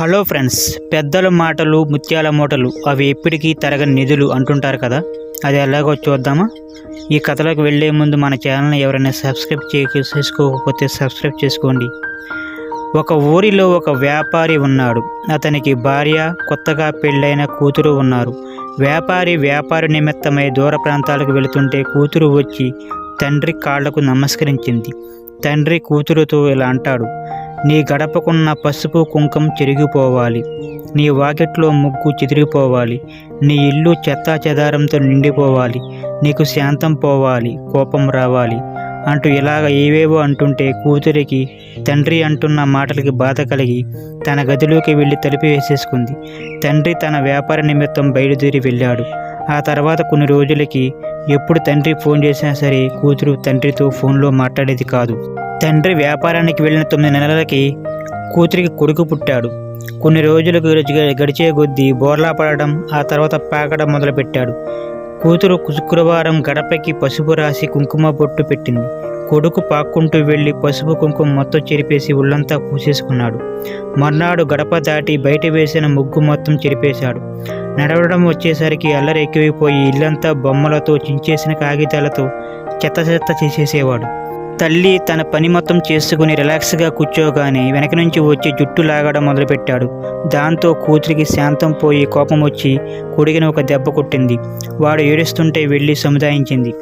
Hello friends పెద్దల మాటలు ముత్యాల మూటలు అవి ఎప్పటికీ తరగని నిధులు అంటుంటారు కదా? అది ఎలాగో చూద్దామా? ఈ కథలోకి వెళ్ళే ముందు మన ఛానల్ని ఎవరైనా సబ్స్క్రైబ్ చేసుకోకపోతే సబ్స్క్రైబ్ చేసుకోండి. ఒక ఊరిలో ఒక వ్యాపారి ఉన్నాడు. అతనికి భార్య కొత్తగా పెళ్ళైన కూతురు ఉన్నారు. వ్యాపారి వ్యాపార నిమిత్తమై దూర ప్రాంతాలకు వెళుతుంటే కూతురు వచ్చి తండ్రి కాళ్ళకు నమస్కరించింది. తండ్రి కూతురుతో ఇలా అంటాడు నీ గడపకున్న పసుపు కుంకం చెరిగిపోవాలి. నీ వాకిట్లో ముగ్గు చెదిరిపోవాలి. నీ ఇల్లు చెత్తా చెదారంతో నిండిపోవాలి. నీకు శాంతం పోవాలి కోపం రావాలి. అంటూ ఇలాగ ఏవేవో అంటుంటే కూతురికి తండ్రి అంటున్న మాటలకి బాధ కలిగి తన గదిలోకి వెళ్ళి తలుపు వేసేసుకుంది. తండ్రి తన వ్యాపార నిమిత్తం బయలుదేరి వెళ్ళాడు. ఆ తర్వాత కొన్ని రోజులకి ఎప్పుడు తండ్రి ఫోన్ చేసినా సరే కూతురు తండ్రితో ఫోన్లో మాట్లాడేది కాదు. తండ్రి వ్యాపారానికి వెళ్ళిన తొమ్మిది నెలలకి కూతురికి కొడుకు పుట్టాడు. కొన్ని రోజులకు గడిచే కొద్దీ బోర్లా పడడం ఆ తర్వాత పాకడం మొదలుపెట్టాడు. కూతురు శుక్రవారం గడపకి పసుపు రాసి కుంకుమ బొట్టు పెట్టింది. కొడుకు పాక్కుంటూ వెళ్ళి పసుపు కుంకుమ మొత్తం చెరిపేసి ఒళ్ళంతా పూసేసుకున్నాడు. మర్నాడు గడప దాటి బయట వేసిన ముగ్గు మొత్తం చెరిపేశాడు. నడవడం వచ్చేసరికి అల్లరి ఎక్కువైపోయి ఇల్లంతా బొమ్మలతో చించేసిన కాగితాలతో చెత్త చెత్త చేసేసేవాడు. తల్లి తన పని మొత్తం చేసుకుని రిలాక్స్గా కూర్చోగానే వెనక నుంచి వచ్చి జుట్టు లాగడం మొదలుపెట్టాడు. దాంతో కూతురికి శాంతం పోయి కోపం వచ్చి కొడుకుని ఒక దెబ్బ కొట్టింది. వాడు ఏడుస్తుంటే వెళ్ళి సముదాయించింది.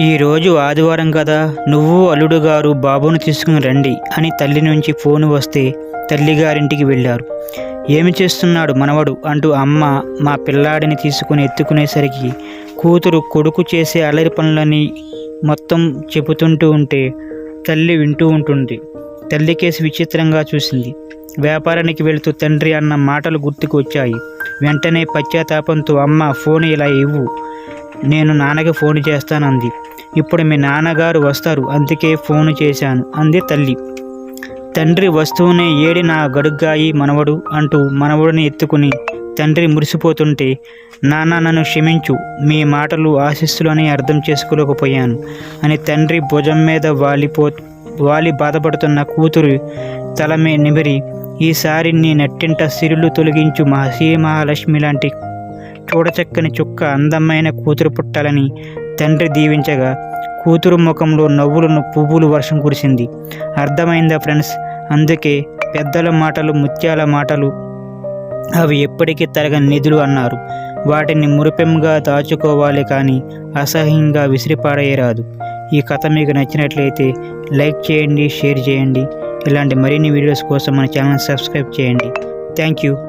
ఈరోజు ఆదివారం కదా నువ్వు అల్లుడు గారు బాబును తీసుకుని రండి అని తల్లి నుంచి ఫోన్ వస్తే తల్లిగారింటికి వెళ్ళారు. ఏమి చేస్తున్నాడు మనవడు అంటూ అమ్మ మా పిల్లాడిని తీసుకుని ఎత్తుకునేసరికి కూతురు కొడుకు చేసే అల్లరి పనులని మొత్తం చెబుతుంటూ ఉంటే తల్లి వింటూ ఉంటుంది. తల్లి కేసు విచిత్రంగా చూసింది. వ్యాపారానికి వెళుతూ తండ్రి అన్న మాటలు గుర్తుకు వచ్చాయి. వెంటనే పశ్చాత్తాపంతో అమ్మ ఫోన్ ఇలా ఇవ్వు. నేను నాన్నకి ఫోన్ చేస్తానంది. ఇప్పుడు మీ నాన్నగారు వస్తారు. అందుకే ఫోన్ చేశాను అంది తల్లి. తండ్రి వస్తువునే ఏడి నా గడుగ్గాయి మనవడు అంటూ మనవడిని ఎత్తుకుని తండ్రి మురిసిపోతుంటే నాన్న నన్ను క్షమించు. మీ మాటలు ఆశిస్సులు అని అర్థం చేసుకోలేకపోయాను. అని తండ్రి భుజం మీద వాలిపో వాలి బాధపడుతున్న కూతురు తల మీ నిమిరి ఈసారి నీ నట్టింట సిరులు తొలగించు మహసీ మహాలక్ష్మి లాంటి చూడచక్కని చుక్క అందమైన కూతురు పుట్టాలని తండ్రి దీవించగా కూతురు ముఖంలో నవ్వులను పువ్వులు వర్షం కురిసింది. అర్థమైందా ఫ్రెండ్స్? అందుకే పెద్దల మాటలు ముత్యాల మాటలు అవి ఎప్పటికీ తరగని నిధులు అన్నారు. వాటిని మురిపెంగా దాచుకోవాలి కానీ అసహ్యంగా విసిరిపారేయరాదు. ఈ కథ మీకు నచ్చినట్లయితే లైక్ చేయండి షేర్ చేయండి. ఇలాంటి మరిన్ని వీడియోస్ కోసం మన ఛానల్ సబ్స్క్రైబ్ చేయండి. Thank you.